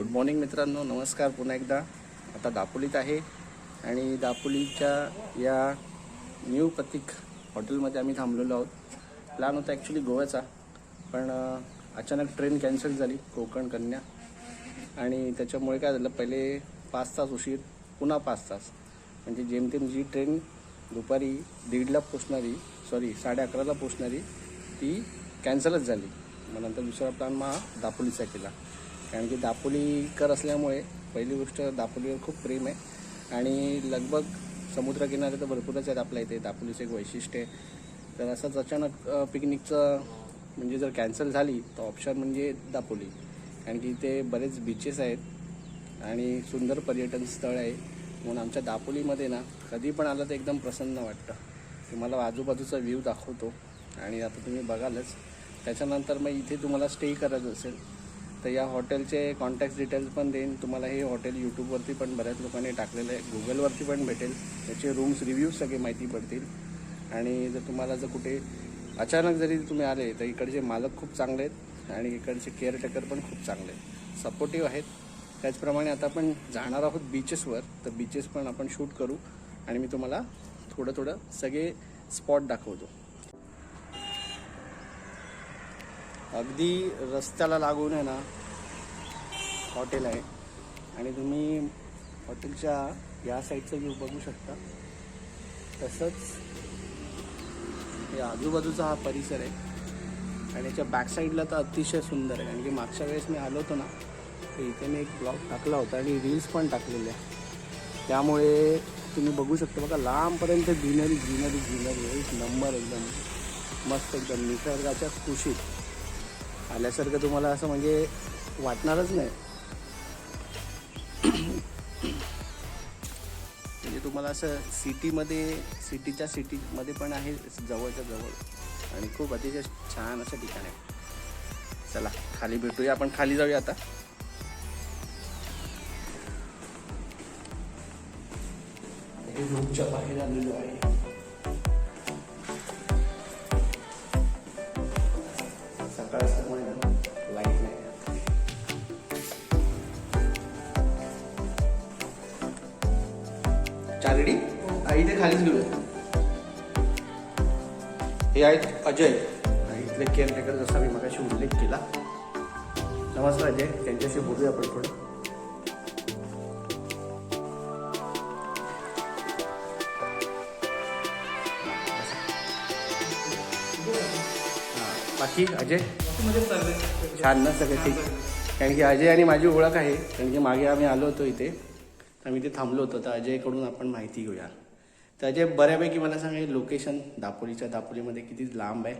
Good morning मित्रांनो. नमस्कार पुन्हा एकदा. आता दापोलीत आहे आणि दापोलीच्या या न्यू प्रतीक हॉटेलमध्ये आम्ही थांबलेलो आहोत. प्लॅन होता ॲक्च्युली गोव्याचा पण अचानक ट्रेन कॅन्सल झाली कोकण कन्या. आणि त्याच्यामुळे काय झालं पहिले पाच तास उशीर पुन्हा पाच तास. म्हणजे जेमतेम जी ट्रेन दुपारी दीडला पोचणारी सॉरी साडे अकराला पोचणारी ती कॅन्सलच झाली. मग नंतर दुसरा प्लॅन मग हा दापोलीचा केला. कारण की दापोलीकर असल्यामुळे पहिली गोष्ट दापोलीवर खूप प्रेम आहे. आणि लगभग समुद्रकिनारे तर भरपूरच आहेत आपल्या इथे. दापोलीचं एक वैशिष्ट्य आहे. तर असंच अचानक पिकनिकचं म्हणजे जर कॅन्सल झाली तर ऑप्शन म्हणजे दापोली. कारण की इथे बरेच बीचेस आहेत आणि सुंदर पर्यटन स्थळ आहे. म्हणून आमच्या दापोलीमध्ये ना कधी पण आलं तर एकदम प्रसन्न वाटतं. तुम्हाला आजूबाजूचा व्ह्यू दाखवतो. आणि आता तुम्ही बघालच. त्याच्यानंतर मग इथे तुम्हाला स्टे करायचं असेल तर या हॉटेलचे कॉन्टॅक्ट डिटेल्स पण देईन. तुम्हाला हे हॉटेल यूट्यूबवरती पण बऱ्याच लोकांनी टाकलेलं आहे. गुगलवरती पण भेटेल. त्याचे रूम्स रिव्ह्यूज सगळे माहिती पडतील. आणि जर तुम्हाला जर कुठे अचानक जरी तुम्ही आले तर इकडचे मालक खूप चांगले आहेत आणि इकडचे केअरटेकर पण खूप चांगले आहेत. सपोर्टिव्ह आहेत. त्याचप्रमाणे आता आपण जाणार आहोत बीचेसवर तर बीचेस पण आपण शूट करू. आणि मी तुम्हाला थोडं थोडं सगळे स्पॉट दाखवतो. अगदी रस्त्याला लागून आहे ना हॉटेल आहे. आणि तुम्ही हॉटेलच्या या साईडचा व्ह्यू बघू शकता. तसंच हे आजूबाजूचा हा परिसर आहे. आणि याच्या बॅक साईडला तर अतिशय सुंदर आहे. कारण की मागच्या वेळेस मी आलो होतो ना तर इथे मी एक ब्लॉग टाकला होता आणि रील्स पण टाकलेले आहे त्यामुळे तुम्ही बघू शकता बघा लांबपर्यंत ग्रीनरी ग्रीनरी ग्रीनरी एक नंबर एकदम मस्त एकदम निसर्गाच्या खुशीत आल्यासारखं तुम्हाला असं म्हणजे वाटणारच नाही. तुम्हाला असं सिटीमध्ये सिटीच्या सिटीमध्ये पण आहे जवळच्या जवळ. आणि खूप अतिशय छान असं ठिकाण आहे. चला खाली भेटूया. आपण खाली जाऊया आता. हे रूमच्या बाहेर आलेलो आहे. चारडी इथे खालीच घेऊया. हे आहेत अजय. इथले केअरटेकर जसा मी मगाशी उल्लेख केला. नमस्कार अजय त्यांच्याशी बोलूया आपण थोडं. बाकी अजय? छान ना सगळं ठीक. कारण की अजय आणि माझी ओळख आहे. कारण की मागे आम्ही आलो होतो इथे. आम्ही इथे थांबलो होतो तर अजयकडून आपण माहिती घेऊया. तर अजय बऱ्यापैकी मला सांगा लोकेशन दापोलीच्या दापोलीमध्ये किती लांब आहे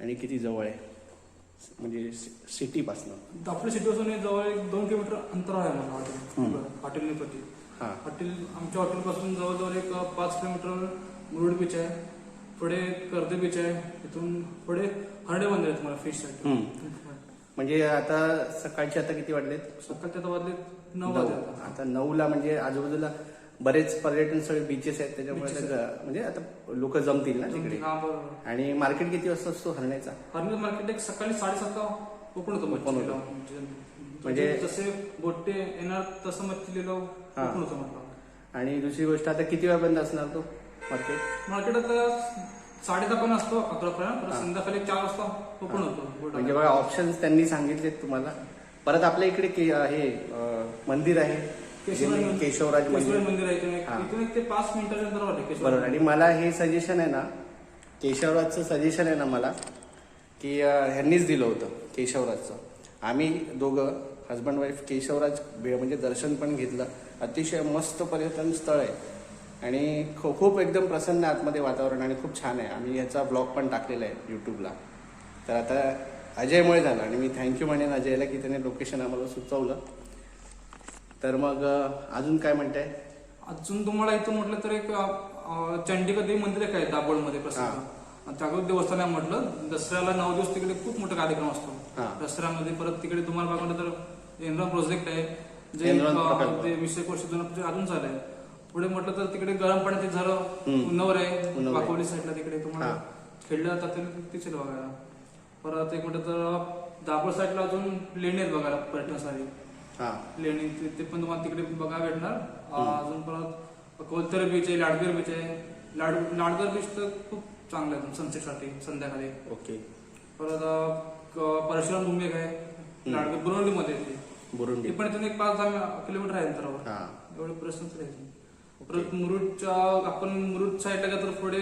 आणि किती जवळ आहे? म्हणजे सिटीपासनं दापोली सिटीपासून जवळ एक दोन किलोमीटर अंतर आहे मला. हॉटेल. हॉटेलने प्रति हां. हॉटेल आमच्या हॉटेलपासून जवळजवळ एक पाच किलोमीटर मुरुड बीच आहे. पुढे कर्दे बीच आहे. इथून पुढे हरडे मंदिर आहे तुम्हाला फिशसाठी. म्हणजे आता सकाळचे आता किती वाजलेत? सकाळच्या तर वाजले नऊ. वाजले आता. नऊला म्हणजे आजूबाजूला बरेच पर्यटन स्थळ बीचेस आहेत त्याच्यामुळे Beaches म्हणजे आता लोक जमतील ना तिकडे हा बरोबर आणि मार्केट किती वाजता असतो हरण्याचा हरणे मार्केट एक सकाळी साडेसातला ओपन होतं Open मच्छीला. होतं. म्हणजे म्हणजे- जसे बोटे येणार तसं मच्छीला हा. ओपन होतं म्हटलं आणि दुसरी गोष्ट आता किती वेळापर्यंत असणार तो मार्केट मार्केट आता साडे दहा पण असतो अकरा पर्यंत हा. संध्याकाळी चार वाजता ओपन. होतो म्हणजे बघा ऑप्शन्स त्यांनी सांगितलेत तुम्हाला परत आपल्या इकडे के- हे अं, मंदिर आहे. केशवराज मंदिर- केशवराज केशवराज मंदिर. मंदिर आहे. इथून एक- हा. इथून एक ते पाच मिनिटाच्या अंतरावर आहे केशवराज बरोबर. आणि मला हे सजेशन आहे ना केशवराजचं सजेशन आहे ना मला की अं, ह्यांनीच दिलं होतं केशवराजचं. आम्ही दोघं हजबंड वाईफ केशवराज बे- म्हणजे दर्शन पण घेतलं. अतिशय मस्त पर्यटन स्थळ आहे. आणि खू- खूप एकदम प्रसन्न आहे आतमध्ये वातावरण आणि खूप छान आहे. आम्ही ह्याचा ब्लॉग पण टाकलेला आहे यूट्यूबला तर आता अजयमुळे झालं आणि मी थँक्यू म्हणेन अजयला की त्याने लोकेशन आम्हाला सुचवलं. तर मग अजून काय म्हणताय? अजून तुम्हाला इथं म्हटलं तर एक चंडिका देवी मंदिर एक आहे दाभोळमध्ये प्रसिद्ध. जागृत देवस्थान आहे म्हटलं. दसऱ्याला नऊ दिवस तिकडे खूप मोठा कार्यक्रम असतो. दसऱ्यामध्ये परत तिकडे तुम्हाला बघा म्हटलं तर एनरॉन प्रोजेक्ट आहे. जे वीस एक वर्ष जुनं अजून आहे पुढे म्हटलं तर तिकडे गरम पाण्याचे झरं. उन्नवर आहे. वाकोली साईडला तिकडे तुम्हाला. खेळलं जातात तिथे बघायला. परत एक म्हटलं तर दाभोळ साईडला अजून लेणी आहेत बघायला पर्यटनासाठी हा. लेणी ते- ते पण तुम्हाला तिकडे बघायला भेटणार. अं, अजून परत कोलतर बीच आहे लाडगर बीच आहे. लाड लाडगर बीच तर खूप चांगलं आहे सनसेटसाठी संध्याकाळी. ओके. परत अं, क- परशुराम भूमी एक आहे लाडगर बुरवलीमध्ये आहे ती. बुरुंडी. पण इथून एक पाच दहा किलोमीटर आहे अंतरावर. हा. एवढे राहायचे परत मुरुडच्या आपण मुरुड साईडला गेलं तर पुढे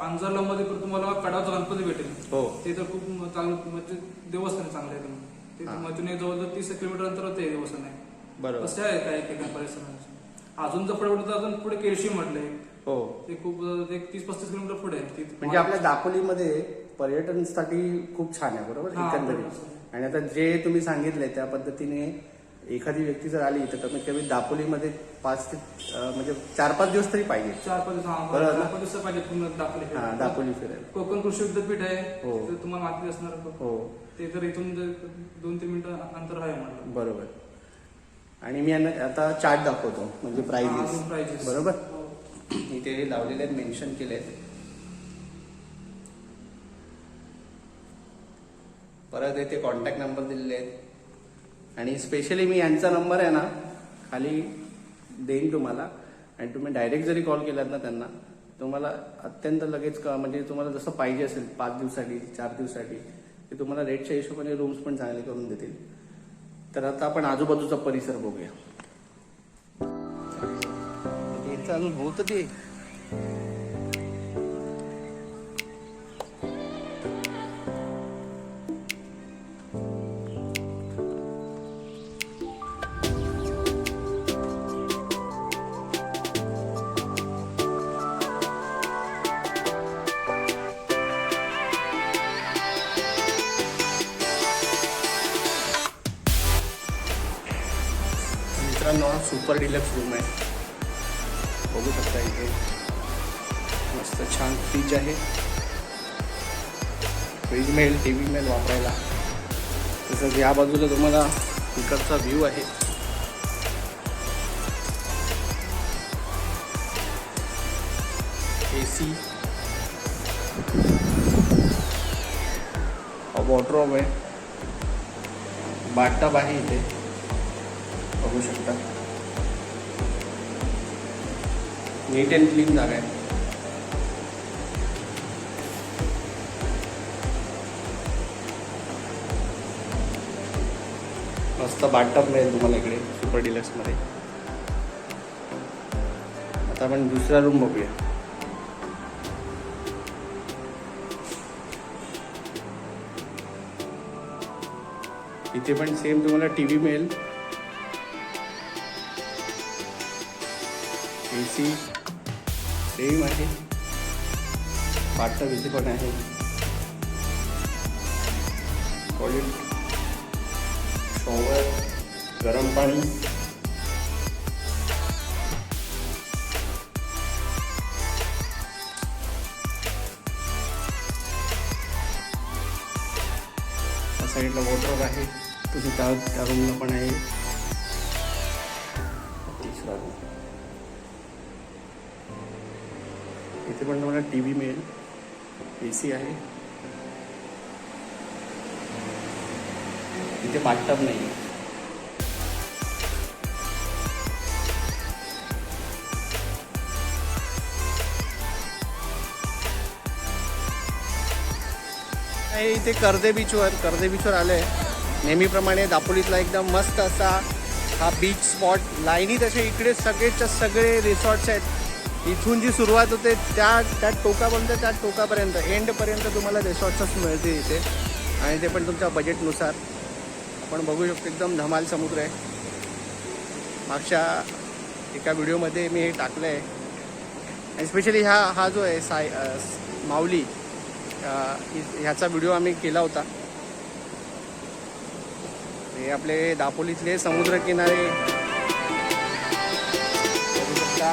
अंजरला मध्ये पण तुम्हाला कडावचा गणपती भेटेल. हो. ते तर खूप चांगलं म्हणजे देवस्थान आहे चांगलं आहे. एकदम. ते हा. मधून एक जवळजवळ तीस किलोमीटर अंतरावर ते देवस्थान आहे. बरोबर. कसं आहे काही काही परिसरात अजून जर पुढे तर अजून पुढे केळशी म्हटलंय. हो. ते खूप अं, एक तीस पस्तीस किलोमीटर पुढे आहे. तिथे- म्हणजे आपल्या दापोलीमध्ये पर्यटनसाठी खूप छान आहे बरोबर? हा, एकंदरीत. बरोबर. आणि आता जे तुम्ही सांगितलंय त्या पद्धतीने एखादी व्यक्ती जर आली तर कमीत कमी दापोलीमध्ये पाच ते अं, म्हणजे चार पाच दिवस तरी पाहिजे चार पाच दिवस हा? चार पाच दिवस पाहिजे पूर्ण दाखले हा दापोली फिरायला कोकण कृषी विद्यापीठ आहे हो. ते तुम्हाला माहिती असणार आहे. हो ते तर इथून दोन तीन मिनिटं अंतर आहे म्हटलं बरोबर आणि मी यांना आता चार्ट दाखवतो म्हणजे हा, प्राइजेस prices. बरोबर हो. इथे लावलेले आहेत मेन्शन केले आहेत परत इथे कॉन्टॅक्ट नंबर दिलेले आहेत आणि स्पेशली मी यांचा नंबर आहे ना खाली देईन तुम्हाला. आणि तुम्ही डायरेक्ट जरी कॉल केलात ना त्यांना तुम्हाला अत्यंत लगेच क- म्हणजे तुम्हाला जसं पाहिजे असेल पाच दिवसासाठी चार दिवसासाठी ते तुम्हाला रेटच्या हिशोबाने रूम्स पण चांगले करून देतील. तर आता आपण आजूबाजूचा परिसर बघूया. याचं अजून होतं ते. सुपर डिलक्स रूम आहे. बघू शकता इथे. मस्त छान फ्रीज आहे. फ्रीज मिळेल टी व्ही मिळेल वापरायला. तसंच या बाजूला तुम्हाला इकडचा व्ह्यू आहे. ए सी वॉटरॉप आहे. बाटप आहे इथे. बघू शकता. नीट अँड क्लीन जागा आहे. मस्त बाटप मिळेल तुम्हाला इकडे सुपर डिलक्समध्ये आता आपण दुसरा रूम बघूया. इथे पण सेम तुम्हाला टी व्ही मिळेल. ए सी सेम आहे बाटटब इथे पण आहे. टॉयलेट शॉवर गरम पाणी. साईडला वॉटर आहे. तुझी त्या त्या रूमला पण आहे. इथे पण तुम्हाला टी व्ही मिळेल. ए सी आहे. इथे बाथटब नाही. आहे इथे कर्दे बीचवर कर्दे बीचवर आले नेहमीप्रमाणे दापोलीतला एकदम मस्त असा हा बीच स्पॉट लाईनीत असे इकडे सगळेच्या सगळे रिसॉर्ट्स आहेत. इथून जी सुरुवात होते त्या त्या टोकापर्यंत त्या टोकापर्यंत एंडपर्यंत तुम्हाला रिसॉर्ट्सच मिळते इथे. आणि ते पण तुमच्या बजेटनुसार आपण बघू शकतो एकदम धमाल समुद्र आहे. मागच्या एका व्हिडिओमध्ये मी हे टाकलं आहे आणि स्पेशली हा हा जो आहे साय माऊली ह्याचा व्हिडिओ आम्ही केला होता. हे आपले दापोलीतले समुद्रकिनारे बघू शकता.